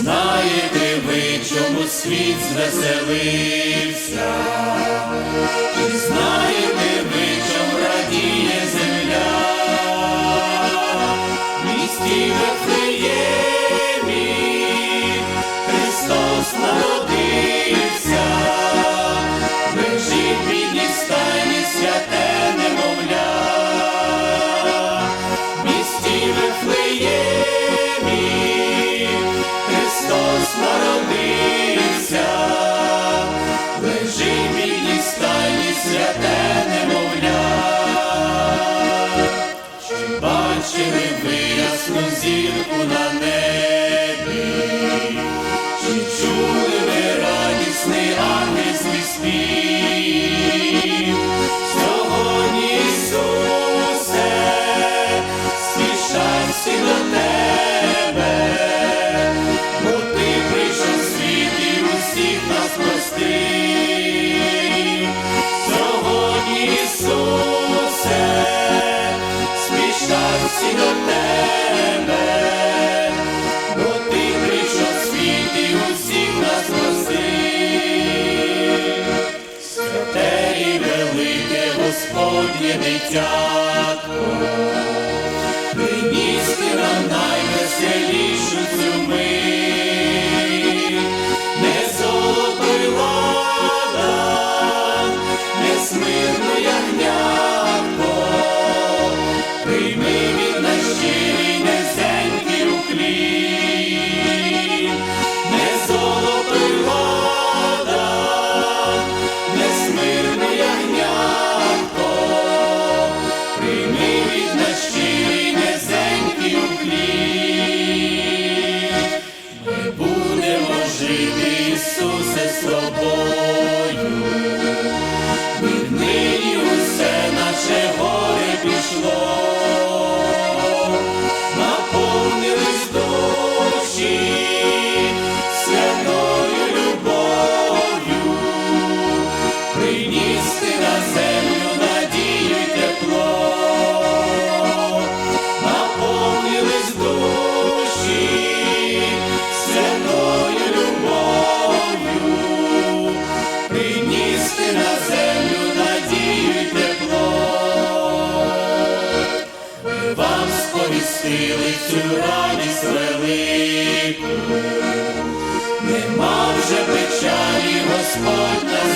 Знаєте ви, чому світ звеселився? beautiful night. Господнє дитятко. Shri цю радість велику, нема вже печалі, Господь.